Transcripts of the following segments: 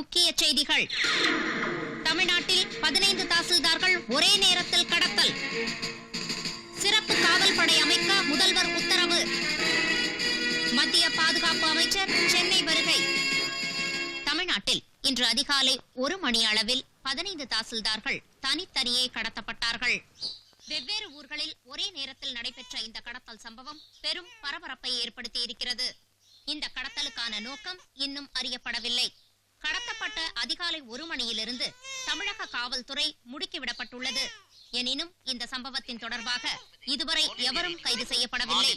முக்கிய செய்திகள். தமிழ்நாட்டில் பதினைந்து தாசில்தார்கள் ஒரே நேரத்தில் கடத்தல். சிறப்பு காவல் படை அமைக்க முதல்வர் உத்தரவு. மத்திய பாதுகாப்பு அமைச்சர் சென்னை வருகை. தமிழ்நாட்டில் இன்று அதிகாலை ஒரு மணி அளவில் பதினைந்து தாசில்தார்கள் தனித்தனியே கடத்தப்பட்டார்கள். வெவ்வேறு ஊர்களில் ஒரே நேரத்தில் நடைபெற்ற இந்த கடத்தல் சம்பவம் பெரும் பரபரப்பை ஏற்படுத்தியிருக்கிறது. இந்த கடத்தலுக்கான நோக்கம் இன்னும் அறியப்படவில்லை. கடத்தப்பட்ட அதிகாலை ஒரு மணியிலிருந்து தமிழக காவல்துறை முடுக்கிவிடப்பட்டுள்ளது எனினும் இந்த சம்பவத்தின் தொடர்பாக இதுவரை எவரும் கைது செய்யப்படவில்லை.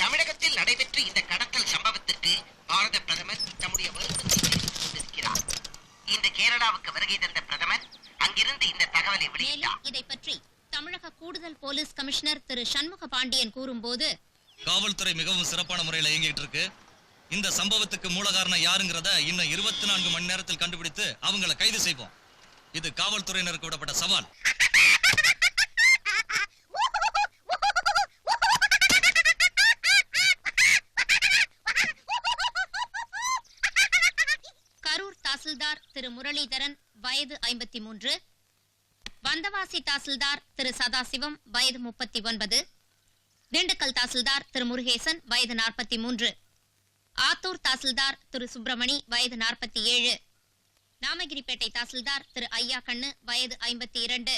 தமிழகத்தில் நடைபெற்ற இந்த கடத்தல் சம்பவத்திற்கு பாரத பிரதமர் தம்முடைய வருத்தத்தை தெரிவித்துக் கொண்டிருக்கிறார். இன்று கேரளாவுக்கு வருகை தந்த பிரதமர் அங்கிருந்து இந்த தகவலை வெளியிட்டார். இதை பற்றி தமிழக கூடுதல் போலீஸ் கமிஷனர் திரு சண்முக பாண்டியன் கூறும்போது காவல்துறை மிகவும் சிறப்பான முறையில் இயங்கிட்டு இருக்கு. இந்த சம்பவத்துக்கு மூல காரணம் யாருங்கிறத இன்னும் இருபத்தி நான்கு மணி நேரத்தில் கண்டுபிடித்து அவங்கள கைது செய்வோம். இது காவல்துறையினருக்கு விடப்பட்ட சவால். கரூர் தாசில்தார் திரு முரளிதரன் வயது ஐம்பத்தி மூன்று வந்தவாசி தாசில்தார் திரு சதாசிவம் வயது முப்பத்தி ஒன்பது. திண்டுக்கல் தாசில்தார் திரு முருகேசன் வயது நாற்பத்தி மூன்று. ஆத்தூர் தாசில்தார் திரு சுப்பிரமணி வயது நாற்பத்தி ஏழு. நாமகிரிப்பேட்டை தாசில்தார் திரு ஐயா கண்ணு வயது ஐம்பத்தி இரண்டு.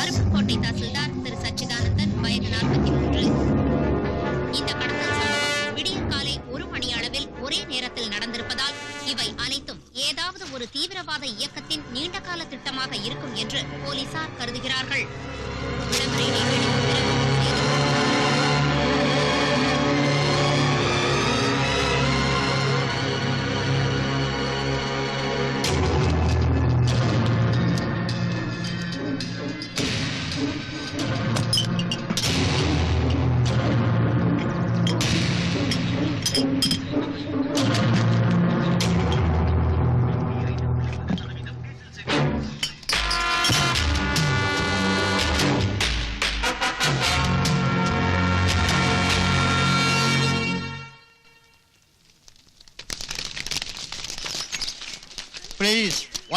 அருப்புக்கோட்டை தாசில்தார் திரு சச்சிதானந்தன் வயது நாற்பத்தி மூன்று. இந்த கடத்தல் சம்பவம் காலை ஒரு மணி அளவில் ஒரே நேரத்தில் நடந்திருப்பதால் இவை அனைத்தும் ஏதாவது ஒரு தீவிரவாத இயக்கத்தின் நீண்டகால திட்டமாக இருக்கும் என்று போலீசார் கருதுகிறார்கள். விளம்பர இடைவெளி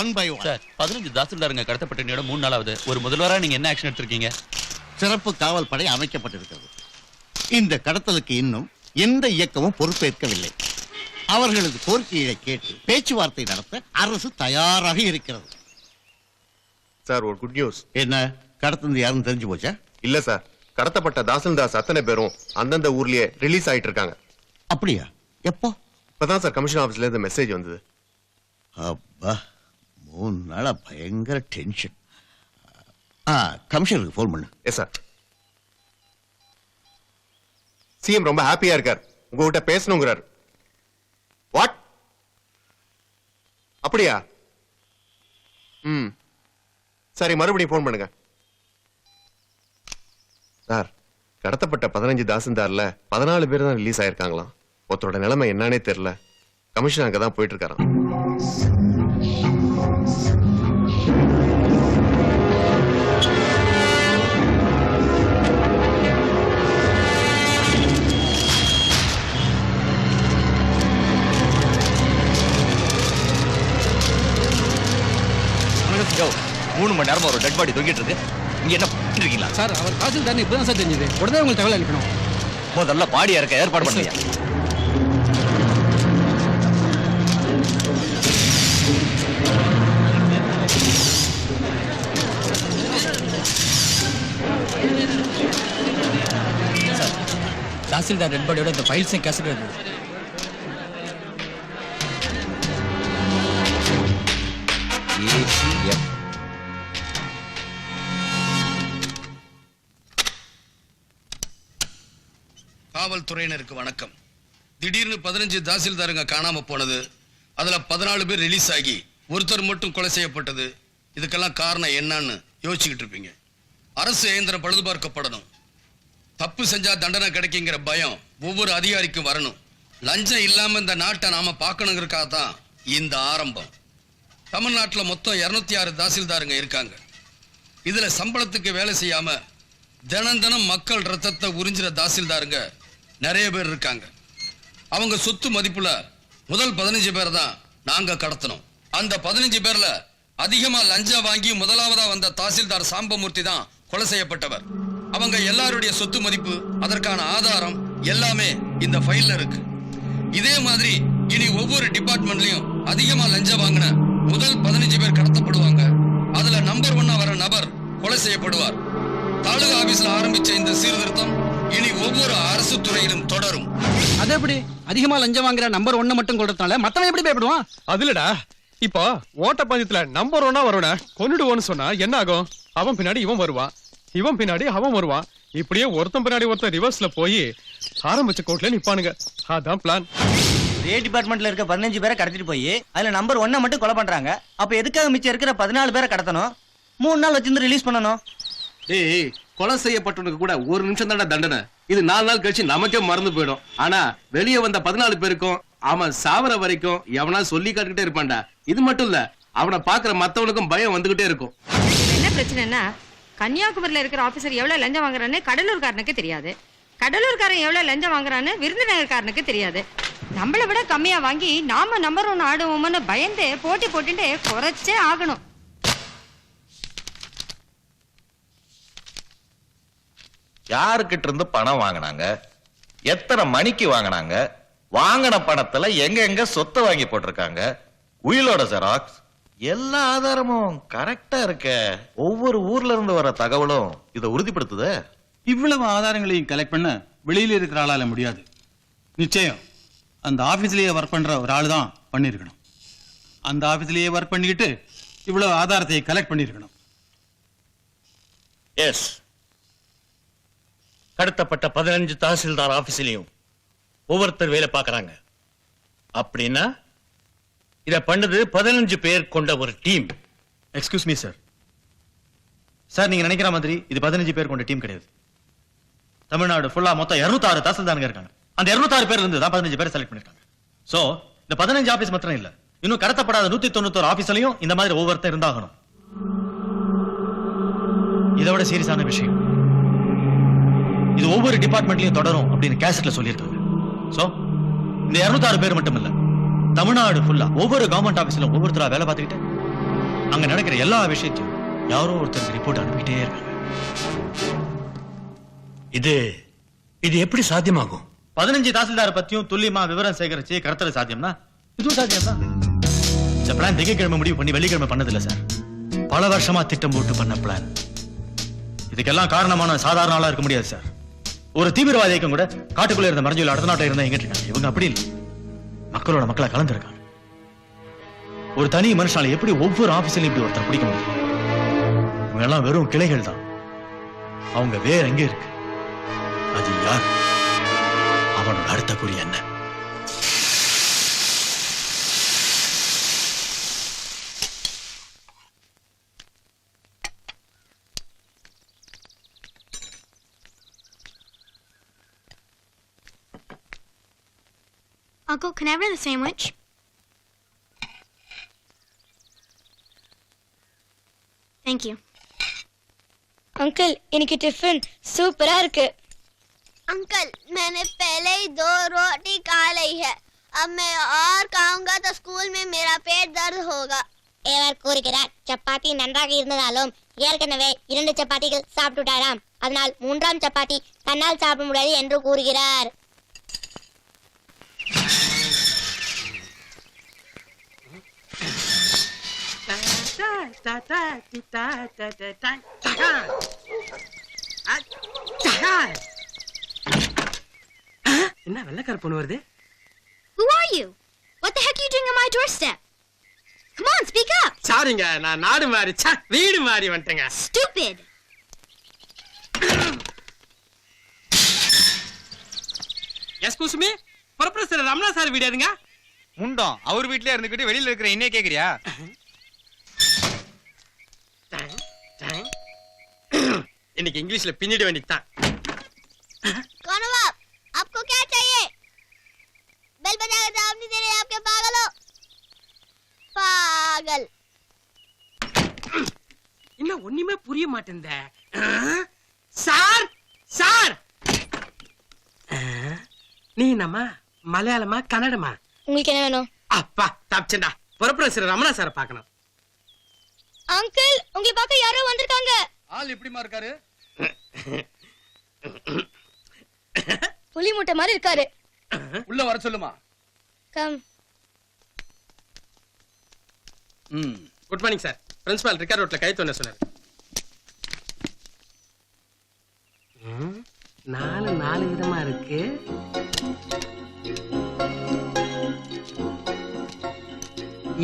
ஒன் பை ஒன் சார் பதினஞ்சு தாசில்தாருங்க கடத்தப்பட்ட நேரம் மூணு நாளாவது. ஒரு முதல்வரா நீங்க என்ன ஆக்ஷன் எடுத்திருக்கீங்க? சிறப்பு காவல் படை அமைக்கப்பட்டிருக்கிறது. இந்த கடத்தலுக்கு இன்னும் எந்த இயக்கமும் பொறுப்பேற்கவில்லை. அவர்களது கோரிக்கையை கேட்டு பேச்சுவார்த்தை நடத்த அரசு தயாராக இருக்கிறது. சார் ஒரு குட் நியூஸ் என்ன? கடத்தது யாருன்னு தெரிஞ்சு போச்சா? இல்ல சார். கடத்தப்பட்ட தாசில்தாஸ் அத்தனை பேரும் அந்தந்த ஊர்லயே ரிலீஸ் ஆயிட்டு இருக்காங்க அப்படியா? எப்போ? இப்பதான் சார் கமிஷன் ஆபீஸ்ல இருந்து மெசேஜ் வந்தது. அப்பா. மூணு நாளா பயங்கர டென்ஷன் ஆ கமிஷனருக்கு ஃபோன் பண்ணு. எஸ் சார் சிஎம் ரொம்ப ஹாப்பியா இருக்கார். உங்ககிட்ட பேசணுங்கிறார். வாட் அப்படியா? ம். சரி மறுபடியும் ஃபோன் பண்ணுங்க. சார் கடத்தப்பட்ட பதினஞ்சு தாசில்தார்ல பதினாலு பேர் தான் ரிலீஸ் ஆயிருக்காங்களாம். ஒருத்தரோட நிலைமை என்னன்னே தெரியல. கமிஷன் அங்கதான் போயிட்டு இருக்காராம். மூணு மணி நேரமா ஒரு டெட் பாடி தொங்கிட்டு இருக்கு இங்க என்ன பண்ணிட்டு இருக்கீங்களா சார் அவர் தாசில்தார் இப்பதான் சார் தெரிஞ்சது. உடனே உங்களுக்கு தகவல் அனுப்பணும். முதல்ல பாடியா இருக்க ஏற்பாடு பண்ணுங்க தாசில்தார் ரெட் பாடியோட இந்த ஃபைல்ஸையும் கேசட் இருக்கு. காவல்துறையினருக்கு வணக்கம். திடீர்னு பதினஞ்சு தாசில்தாருங்க காணாம போனது. அதுல பதினாலு பேர் ரிலீஸ் ஆகி ஒருத்தர் மட்டும் கொலை செய்யப்பட்டது. இதுக்கெல்லாம் காரணம் என்னன்னு யோசிச்சுக்கிட்டு இருப்பீங்க. அரசு இயந்திரம் பழுது பார்க்கப்படணும் தப்பு செஞ்சா தண்டனை கிடைக்குங்கிற பயம் ஒவ்வொரு அதிகாரிக்கும் வரணும். லஞ்சம் இல்லாம இந்த நாட்டை நாம பார்க்கணுங்கிறக்காக தான் இந்த ஆரம்பம். தமிழ்நாட்டுல மொத்தம் இருநூத்தி ஆறு தாசில்தாருங்க இருக்காங்க. இதுல சம்பளத்துக்கு வேலை செய்யாம தினம் தினம் மக்கள் ரத்தத்தை உறிஞ்சுற தாசில்தாருங்க நிறைய பேர் இருக்காங்க. அவங்க சொத்து மதிப்புல முதல் பதினஞ்சு பேர் தான் நாங்க கடத்தினோம் அந்த பதினஞ்சு பேர்ல அதிகமா லஞ்சம் வாங்கி முதலாவதா வந்த தாசில்தார் சாம்பமூர்த்தி தான் கொலை செய்யப்பட்டவர். அவங்க எல்லாருடைய சொத்து மதிப்பு அதற்கான ஆதாரம் எல்லாமே இந்த ஃபைல்ல இருக்கு. இதே மாதிரி இனி ஒவ்வொரு டிபார்ட்மெண்ட்லயும் அதிகமா லஞ்சம் வாங்கின முதல் பதினஞ்சு பேர் கடத்தப்படுவாங்க. அதுல நம்பர் ஒன்னா வர நபர் கொலை செய்யப்படுவார். தாலுகா ஆபீஸ்ல ஆரம்பிச்ச இந்த சீர்திருத்தம் இனி ஒவ்வொரு அரசு துறையிலும் தொடரும். அது எப்படி? அதிகமா லஞ்சம் வாங்குற நம்பர் ஒன்னு மட்டும் கொடுத்தனால மத்தவன் எப்படி பயப்படுவான்? அதுலடா இப்போ ஓட்ட பந்தயத்துல நம்பர் ஒன்னா வருவன கொன்னுடுவோன்னு சொன்னா என்ன ஆகும்? அவன் பின்னாடி இவன் வருவான். இவன் பின்னாடி அவன் வருவான். இப்படியே ஒருத்தன் பின்னாடி ஒருத்தன் ரிவர்ஸ்ல போய் ஆரம்பிச்ச கோட்ல நிப்பானுங்க. அதான் பிளான் ஒரே டிபார்ட்மெண்ட்ல இருக்க பதினஞ்சு பேரை கடத்திட்டு போய் அதுல நம்பர் ஒன்னை மட்டும் கொலை பண்றாங்க. அப்ப எதுக்காக மிச்சம் இருக்கிற பதினாலு பேரை கடத்தணும்? மூணு நாள் வச்சிருந்து ரிலீஸ் பண்ணணும். டேய் கொலை செய்யப்பட்டவனுக்கு கூட ஒரு நிமிஷம் தானே தண்டனை. இது நாலு நாள் கழிச்சு நமக்கே மறந்து போயிடும். ஆனா வெளியே வந்த பதினாலு பேருக்கும் அவன் சாவர வரைக்கும் எவனா சொல்லி காட்டுக்கிட்டே இருப்பான்டா. இது மட்டும் இல்ல அவனை பாக்குற மத்தவனுக்கும் பயம் வந்துகிட்டே இருக்கும். என்ன பிரச்சனைனா கன்னியாகுமரியில இருக்கிற ஆபீசர் எவ்வளவு லஞ்சம் வாங்குறான்னு கடலூர்காரனுக்கு தெரியாது. கடலூர்காரன் எவ்வளவு லஞ்சம் வாங்குறான்னு விருதுநகர்காரனுக்கு தெரியாது. நம்மளை விட கம்மியா வாங்கி நாம நம்பர் ஒன்று ஆடுவோம்னு பயந்து போட்டி போட்டுட்டு குறைச்சே ஆகணும். யாருக்கிட்ட இருந்து பணம் வாங்கினாங்க? எத்தனை மணிக்கு வாங்கினாங்க? வாங்கின பணத்துல எங்க எங்க சொத்தை வாங்கி போட்டிருக்காங்க? உயிலோட ஜெராக்ஸ் எல்லா ஆதாரமும் கரெக்டா இருக்க. ஒவ்வொரு ஊர்ல இருந்து வர தகவலும் இதை உறுதிப்படுத்துதே. இவ்வளவு ஆதாரங்களையும் கலெக்ட் பண்ண வெளியில இருக்கிற ஆளால முடியாது. நிச்சயம் அந்த ஆபீஸ்லயே ஒர்க் பண்ற ஒரு ஆள் தான் பண்ணிருக்கணும் அந்த ஆபீஸ்லயே ஒர்க் பண்ணிக்கிட்டு இவ்வளவு ஆதாரத்தை கலெக்ட் பண்ணிருக்கணும் எஸ் கடத்தப்பட்ட பதினஞ்சு தாசில்தார் ஆபீஸ்லயும் ஒவ்வொருத்தர் வேலை பார்க்கறாங்க. அப்படின்னா இத பண்ணது பதினஞ்சு பேர் கொண்ட ஒரு team. Excuse me sir sir நீங்க நினைக்கிற மாதிரி இது பதினஞ்சு பேர் கொண்ட டீம் கிடையாது. தமிழ்நாடு ஃபுல்லா மொத்தம் 206 தாசில்தாருங்க இருக்காங்க. அந்த 206 பேர் இருந்து தான் பதினஞ்சு பேர் செலக்ட் பண்ணிருக்காங்க. சோ இந்த பதினஞ்சு ஆபீஸ் மாத்திரம் இல்ல. இன்னும் கடத்தப்படாத நூத்தி தொண்ணூத்தோரு ஆபீஸ்லயும் இந்த மாதிரி ஒவ்வொருத்தர் இருந்தாகணும். இதோட சீரியஸான விஷயம். இது ஒவ்வொரு டிபார்ட்மெண்ட்லயும் தொடரும் அப்படின்னு கேசட்ல சொல்லியிருக்காங்க. சோ இந்த 206 பேர் மட்டும் இல்ல தமிழ்நாடு ஃபுல்லா ஒவ்வொரு கவர்மெண்ட் ஆபீஸ்ல ஒவ்வொருத்தரா வேலை பார்த்துக்கிட்டு அங்க நடக்கிற எல்லா விஷயத்தையும் யாரோ ஒருத்தருக்கு ரிப்போர்ட் அனுப்பிட்டே இருக்காங்க. இது இது எப்படி சாத்தியமாகும்? பதினஞ்சு தாசில்தார் பத்தியும் துல்லியமா விவரம் சேகரிச்சு கடத்தல சாத்தியம்னா இதுவும் சாத்தியம் தான் இந்த பிளான் திங்கக்கிழமை முடிவு பண்ணி வெள்ளிக்கிழமை பண்ணதில்ல சார். பல வருஷமா திட்டம் போட்டு பண்ண பிளான் இதுக்கெல்லாம் காரணமான சாதாரண ஆளா இருக்க முடியாது சார். ஒரு தீவிரவாதி இயக்கம் கூட காட்டுக்குள்ள இருந்த மறைஞ்சு அடுத்த நாட்டை இருந்தா எங்கிட்டு இருக்காங்க? இவங்க அப்படி இல்லை. மக்களோட மக்களை கலந்துருக்காங்க. ஒரு தனி மனுஷனால எப்படி ஒவ்வொரு ஆபீஸ்லயும் இப்படி ஒருத்தர் பிடிக்க முடியும்? இவங்க எல்லாம் வெறும் கிளைகள் தான். அவங்க வேற எங்க இருக்கு? அது யார்? அவனோட அடுத்த குறி என்ன? Uncle, can I have another sandwich? Thank you. Uncle இன்னைக்கு டிஃபன் சூப்பரா இருக்கு अंकल मैंने पहले ही दो रोटी खा ली है अब मैं और खाऊंगा तो स्कूल में मेरा पेट दर्द होगा ஏவர் கூறுகிறார் சப்பாத்தி நன்றாக இருந்ததாலும் ஏற்கனவே இரண்டு சப்பாத்திகள் சாப்பிட்டுட்டாராம் அதனால் மூன்றாம் சப்பாத்தி தன்னால் சாப்பிட முடியாது என்று கூறுகிறார் என்ன வெள்ளக்கார பொண்ணு வருது Who are you? What the heck are you doing on my doorstep? Come on, speak up. சாரிங்க நான் நாடு மாறி ச்ச, வீடு மாறி வந்துட்டேங்க Stupid. Excuse me professor Ramana sir வீடு எதுங்க முண்டம் அவர் வீட்லயே இருந்துகிட்டு வெளியில இருக்கிற என்ன கேக்குறியா இன்னைக்கு இங்கிலீஷ்ல பின்னிட வேண்டியதுதான் कौन हो आप? आपको क्या चाहिए? बेल बजा कर जवाब नहीं दे रहे आपके पागल हो पागल இன்னும் ஒண்ணுமே புரிய மாட்டேந்த சார் சார் நீ நம்ம மலையாளமா கன்னடமா உங்களுக்கு என்ன வேணும் அப்பா தப்பிச்சண்டா புறப்புறம் சார் ரமணா சாரை பார்க்கணும் அங்கிள் உங்களை பார்க்க யாரோ வந்திருக்காங்க ஆள் எப்படிமா இருக்காரு புலி முட்டை மாதிரி இருக்காரு. உள்ள வர சொல்லுமா. Come. Hmm good morning sir principal record ரோட்ல கை தோண சொன்னார். நாலு நாலு விதமா இருக்கு.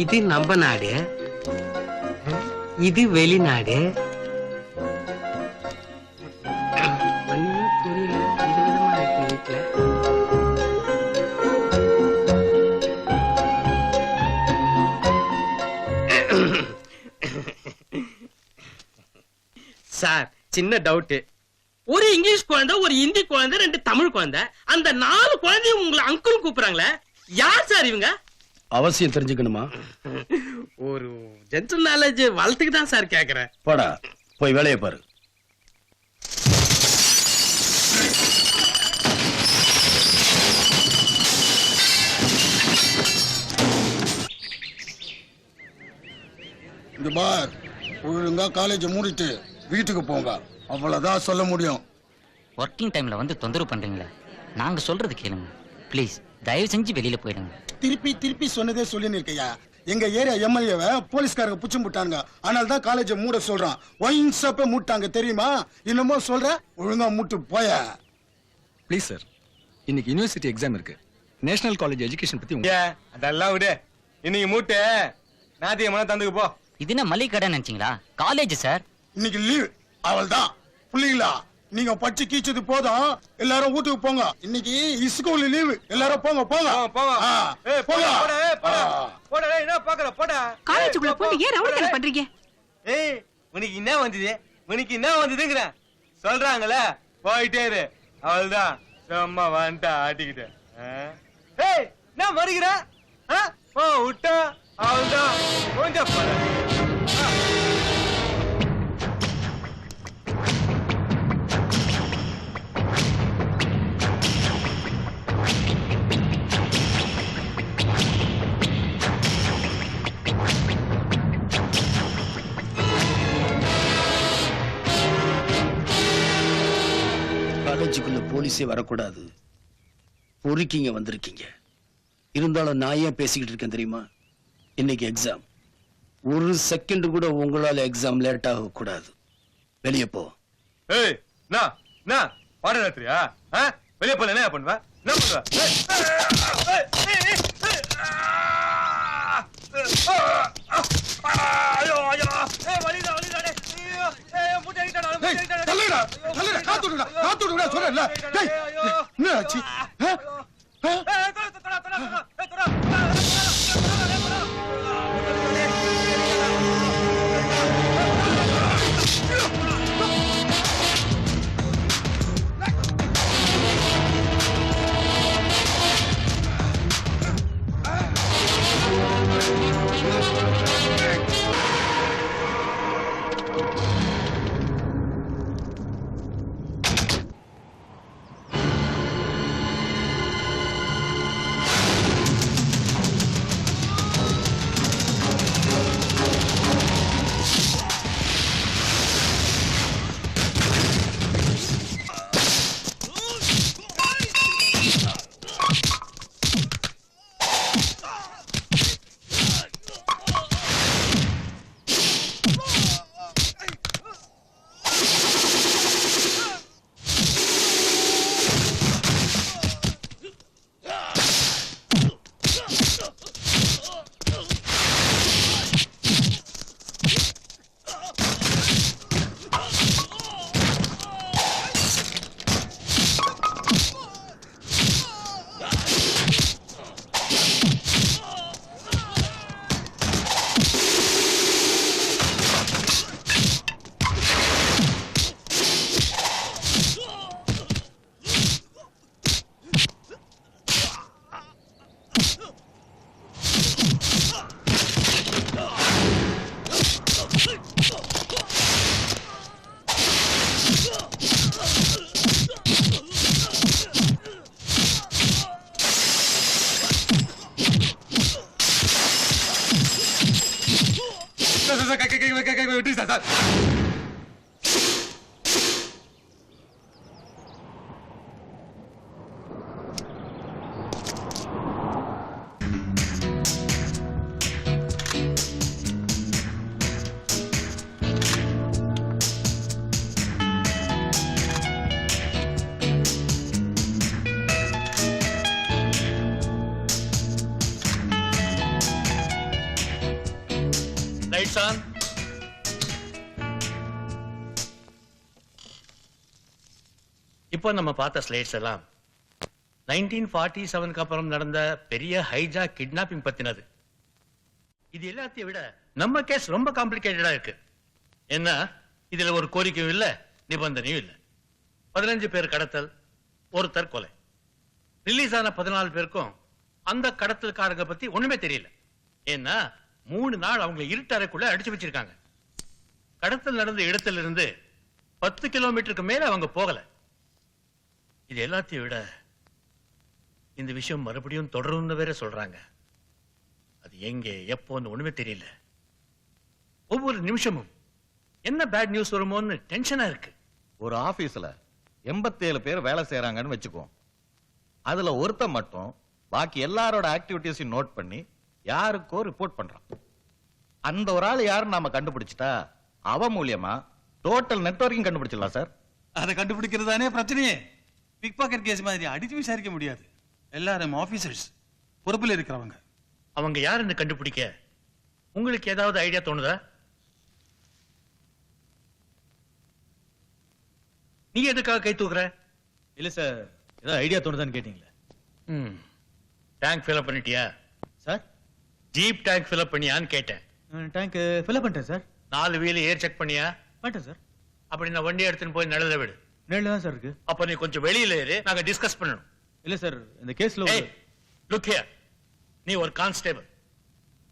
இது நம்ம நாடு. இது வெளிநாடு. சார் சின்ன டவுட் ஒரு இங்கிலீஷ் குழந்தை ஒரு ஹிந்தி குழந்தை ரெண்டு தமிழ் குழந்தை. அந்த நாலு குழந்தையும் உங்களை அங்கிள் கூப்பிடுறாங்களே. யார் சார் இவங்க? அவசியம் தெரிஞ்சுக்கணுமா? ஒரு ஜென்ரல் நாலேஜ் வளர்த்துக்கு தான் சார் கேக்குறேன். போடா போய் வேலையை பாரு. இந்த பார் ஒழுங்கா காலேஜ் மூடிட்டு. வீட்டுக்கு போங்க. அவ்வளவுதான் சொல்ல முடியும். ஒர்க்கிங் டைம்ல வந்து தொந்தரவு பண்றீங்களே. நாங்க சொல்றது கேளுங்க. ப்ளீஸ் தயவு செஞ்சு வெளியில போயிடுங்க. திருப்பி திருப்பி சொன்னதே சொல்லின்னு இருக்கையா எங்க ஏரியா எம்எல்ஏவை போலீஸ்காரங்க புச்சும் போட்டாங்க ஆனால் தான் காலேஜை மூட சொல்றான். ஒயின்ஸ் அப்ப மூட்டாங்க தெரியுமா? இன்னமும் சொல்ற? ஒழுங்கா மூட்டு போய. ப்ளீஸ் சார் இன்னைக்கு யூனிவர்சிட்டி எக்ஸாம் இருக்கு. நேஷனல் காலேஜ் எஜுகேஷன் பத்தி அதெல்லாம் விடு. இன்னைக்கு மூட்டை. நாத்தியமான தந்துக்கு போ. இது என்ன மளிகை கடை நினைச்சீங்களா? காலேஜ் சார் இன்னைக்கு லீவ் அவள் தான் புள்ளிங்களா நீங்க பச்சை கீச்சது போதும். எல்லாரும் வீட்டுக்கு போங்க. இன்னைக்கு ஸ்கூல் லீவு எல்லாரும் போங்க போங்க. போங்க. போங்க. போடா, என்ன பாக்குற? போடா. காலேஜுக்குள்ள போட்டு ஏன் ரவுடி பண்றீங்க? ஏய் உனக்கு என்ன வந்தது? உனக்கு என்ன வந்ததுங்கிற? சொல்றாங்கல்ல. போயிட்டே இரு. அவள்தான். சும்மா வந்துட்டா ஆட்டிக்கிட்டு. ஆ? ஏய் என்ன மறுகிற ஆ? ஓ விட்டா. அவள்தான். கொஞ்சம் போலீஸே வரக்கூடாது பொறுக்கிங்க வந்திருக்கீங்க இருந்தாலும் நான் ஏன் பேசிக்கிட்டு இருக்கேன் தெரியுமா இன்னைக்கு எக்ஸாம் ஒரு செகண்ட் கூட உங்களால எக்ஸாம் லேட் ஆக கூடாது வெளியே போ ஏய் நான் நான் பாட ராத்திரியா வெளியே போல என்ன பண்ணுவ என்ன பண்ணுவ ஐயோ ஐயோ ஏய் வலிடா வலிடா டேய் ஐயோ ஏய் முட்டை அடிடா முட்டை டேய், அடிடா தள்ளுடா, தள்ளுடா, காத்து விடுடா, காத்து விடுடா, சொல்றேன்ல. டேய், என்ன ஆச்சு? லைட்ஸ் இப்போ நம்ம பார்த்த ஸ்லைட்ஸ் எல்லாம் நைன்டீன் ஃபார்ட்டி செவனுக்கு அப்புறம் நடந்த பெரிய ஹைஜா கிட்னாப்பிங் பத்தினது. இது எல்லாத்தையும் விட நம்ம கேஸ் ரொம்ப காம்ப்ளிகேட்டடா இருக்கு. என்ன? இதுல ஒரு கோரிக்கையும் இல்ல நிபந்தனையும் இல்ல. பதினஞ்சு பேர் கடத்தல் ஒருத்தர் கொலை. ரிலீஸ் ஆன பதினாலு பேருக்கும் அந்த கடத்தல்காரங்க பத்தி ஒண்ணுமே தெரியல. ஏன்னா மூணு நாள் அவங்க இருட்டறைக்குள்ள அடிச்சு வச்சிருக்காங்க. கடத்தல் நடந்த இடத்துல இருந்து பத்து கிலோமீட்டருக்கு மேல அவங்க போகல. இது எல்லாத்தையும் விட இந்த விஷயம் மறுபடியும் தொடரும்னு வேற சொல்றாங்க. அது எங்க எப்போன்னு ஒண்ணுமே தெரியல. ஒவ்வொரு நிமிஷமும் என்ன பேட் நியூஸ் வருமோன்னு டென்ஷனா இருக்கு. ஒரு ஆபீஸ்ல எண்பத்தேழு பேர் வேலை செய்யறாங்கன்னு வச்சுக்கோ. அதுல ஒருத்தன் மட்டும் பாக்கி எல்லாரோட ஆக்டிவிட்டிஸையும் நோட் பண்ணி யாருக்கோ ரிப்போர்ட் பண்றான். அந்த ஒரு ஆள் யாருன்னு நாம கண்டுபிடிச்சிட்டா அவ மூலியமா டோட்டல் நெட்வொர்க்கிங் கண்டுபிடிச்சிடலாம் சார். அதை கண்டுபிடிக்கிறது தானே பிரச்சனையே. பிக் பாக்கெட் கேஸ் மாதிரி அடிச்சு விசாரிக்க முடியாது. எல்லாரும் ஆபீசர்ஸ் பொறுப்பில் இருக்கிறவங்க. அவங்க யாருன்னு கண்டுபிடிக்க உங்களுக்கு ஏதாவது ஐடியா தோணுதா? நீ எதுக்காக கை தூக்குற? இல்ல சார் ஏதாவது ஐடியா தோணுதான்னு கேட்டீங்களே. ம். டேங்க் ஃபில்அப் பண்ணிட்டியா? Sir jeep tank fill up பண்ணியான்னு கேட்டேன். டேங்க் ஃபில்அப் பண்ணிட்டேன் சார் நாலு வீல் ஏர் செக் பண்ணியா? பண்ணிட்டேன் சார் அப்படி நான் வண்டி எடுத்துன்னு போய் நிழல விடு. நேரில் தான் சார் இருக்கு. அப்ப நீ கொஞ்சம் வெளியில ஏறு நாங்க டிஸ்கஸ் பண்ணணும். இல்ல சார் இந்த கேஸ்ல லுக் ஹியர் நீ ஒரு கான்ஸ்டேபிள்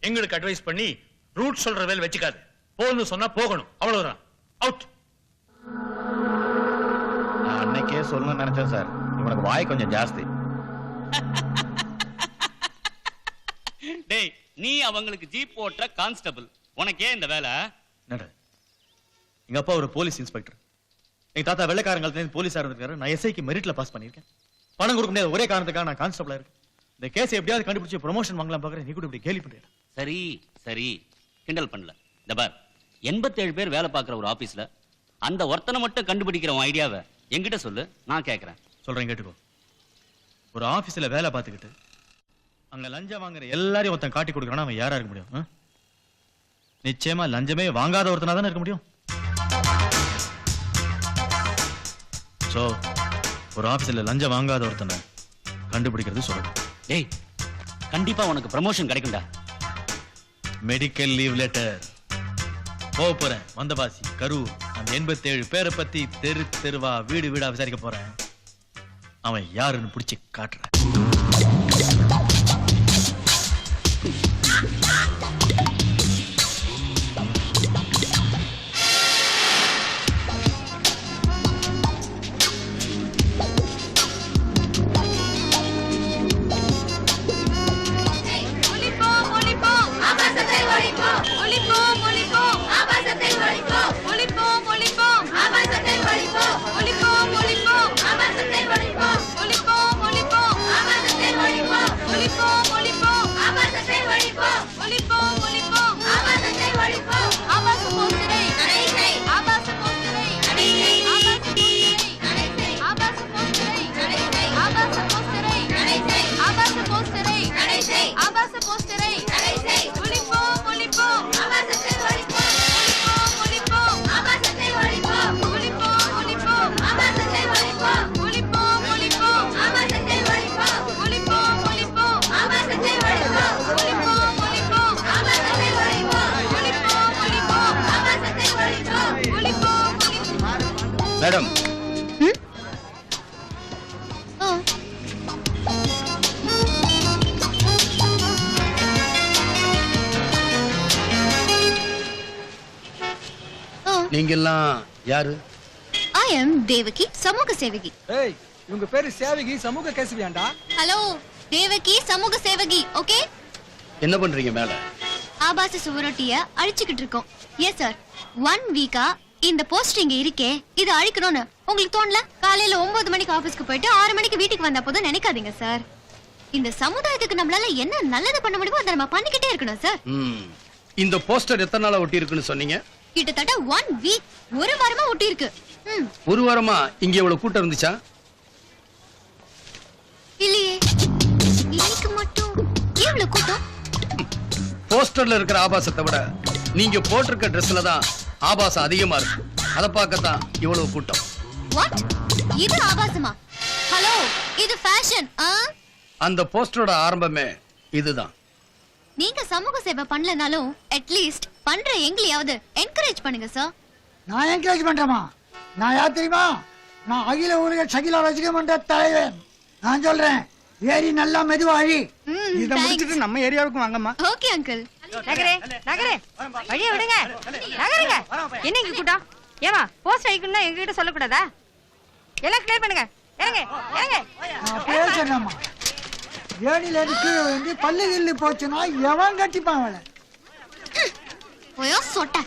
எங்களுக்கு அட்வைஸ் பண்ணி ரூட் சொல்ற வேலை வச்சுக்காது. போகணும்னு சொன்னா போகணும். அவ்வளவுதான். அவுட் நான் அன்னைக்கே சொல்லணும்னு நினைச்சேன் சார் இவனுக்கு வாய் கொஞ்சம் ஜாஸ்தி. நீ அவங்களுக்கு ஜீப் ஓட்டுற கான்ஸ்டபிள் உனக்கே இந்த வேலை. என்னடா? எங்க அப்பா ஒரு போலீஸ் இன்ஸ்பெக்டர் எங்க தாத்தா வெள்ளைக்காரங்க போலீஸா இருந்திருக்காரு. நான் எஸ்ஐக்கு மெரிட்ல பாஸ் பண்ணியிருக்கேன். பணம் கொடுக்க முடியாத ஒரே காரணத்துக்காக நான் கான்ஸ்டபிளா இருக்கேன். இந்த கேஸ் எப்படியாவது கண்டுபிடிச்சு ப்ரொமோஷன் வாங்கலாம் பாக்குறேன். நீ கூட இப்படி கேலி பண்றேன் சரி சரி. கிண்டல் பண்ணல. இந்த பார் எண்பத்தேழு பேர் வேலை பார்க்குற ஒரு ஆபீஸ்ல அந்த ஒருத்தனை மட்டும் கண்டுபிடிக்கிற உன் ஐடியாவை என்கிட்ட சொல்லு. நான் கேட்கறேன் சொல்றேன் கேட்டுக்கோ. ஒரு ஆபீஸ்ல வேலை பார்த்துக்கிட்டு அங்க லஞ்சம் வாங்குற எல்லாரையும் ஒருத்தன் காட்டி கொடுக்குறானா? அவன் யாரா இருக்க முடியும்? நிச்சயமா லஞ்சமே வாங்காத ஒருத்தனா தானே இருக்க முடியும். சோ ஒரு ஆபீஸ்ல லஞ்சம் வாங்காத ஒருத்தனை கண்டுபிடிக்கிறது சொல்லணும் டேய் கண்டிப்பா உனக்கு ப்ரமோஷன் கிடைக்கும்டா. மெடிக்கல் லீவ் லெட்டர் போக போறேன் வந்தவாசி கரூர். அந்த எண்பத்தேழு பேரை பத்தி தெரு தெருவா வீடு வீடா விசாரிக்க போறேன். அவன் யாருன்னு பிடிச்சு காட்டுறேன். நீங்க எல்லாம் யாரு? ஐ எம் தேவகி சமூக சேவகி ஏய் இவங்க பேரு சேவகி சமூக கேசவியாண்டா? ஹலோ தேவகி சமூக சேவகி ஓகே என்ன பண்றீங்க மேல? ஆபாச சுவரொட்டிய அழிச்சுக்கிட்டு இருக்கோம். எஸ் சார் ஒன் வீக்கா இந்த போஸ்ட் இங்க இருக்கே இது அழிக்கணும்னு உங்களுக்கு தோணல? காலையில ஒன்பது மணிக்கு ஆபீஸ்க்கு போயிட்டு ஆறு மணிக்கு வீட்டுக்கு வந்தா போதும் நினைக்காதீங்க சார் இந்த சமுதாயத்துக்கு நம்மளால என்ன நல்லது பண்ண முடியுமோ அதை நம்ம பண்ணிக்கிட்டே இருக்கணும் சார் ம். இந்த போஸ்டர் எத்தனை நாளா ஒட்டி இருக்குன்னு சொன்னீங்க? கிட்டத்தட்ட ஒன் வீக் ஒரு வாரமா ஒட்டி இருக்கு. ஒரு வாரமா இங்க இவ்வளவு கூட்டம் இருந்துச்சா? இல்லையே. இன்னைக்கு மட்டும் இவ்வளவு கூட்டம்? போஸ்டர்ல இருக்கிற ஆபாசத்தை விட நீங்க போட்டிருக்க ட்ரெஸ்ல தான் ஆபாசம் அதிகமா இருக்கு. அதை பார்க்கத்தான் இவ்வளவு கூட்டம். வாட் இது ஆபாசமா? ஹலோ இது ஃபேஷன் அந்த போஸ்டரோட ஆரம்பமே இதுதான். நீங்க சமூக சேவை பண்ணலனாலும் அட்லீஸ்ட் பண்ற எங்களையாவது என்கரேஜ் பண்ணுங்க சார் நான் என்கரேஜ் பண்றேமா நான் யார் தெரியுமா? நான் அகில உலக சகிலா ரசிக மன்ற தலைவன். நான் சொல்றேன் ஏறி நல்லா மெதுவா அழி இதை முடிச்சிட்டு நம்ம ஏரியாவுக்கு வாங்கம்மா. ஓகே அங்கிள் நகரே நகரே வழிய விடுங்க. நகருங்க. என்ன இங்க கூட்டம்? ஏமா போஸ்ட் அடிக்கணும்னா எங்ககிட்ட சொல்லக்கூடாதா? எல்லாம் கிளியர் பண்ணுங்க. இறங்க இறங்க. நான் பேசுறேம்மா ஏணில இருந்து கீழே வந்து பல்லு கில்லு போச்சுன்னா எவன் கட்டிப்பான் அவளை? 我要锁蛋。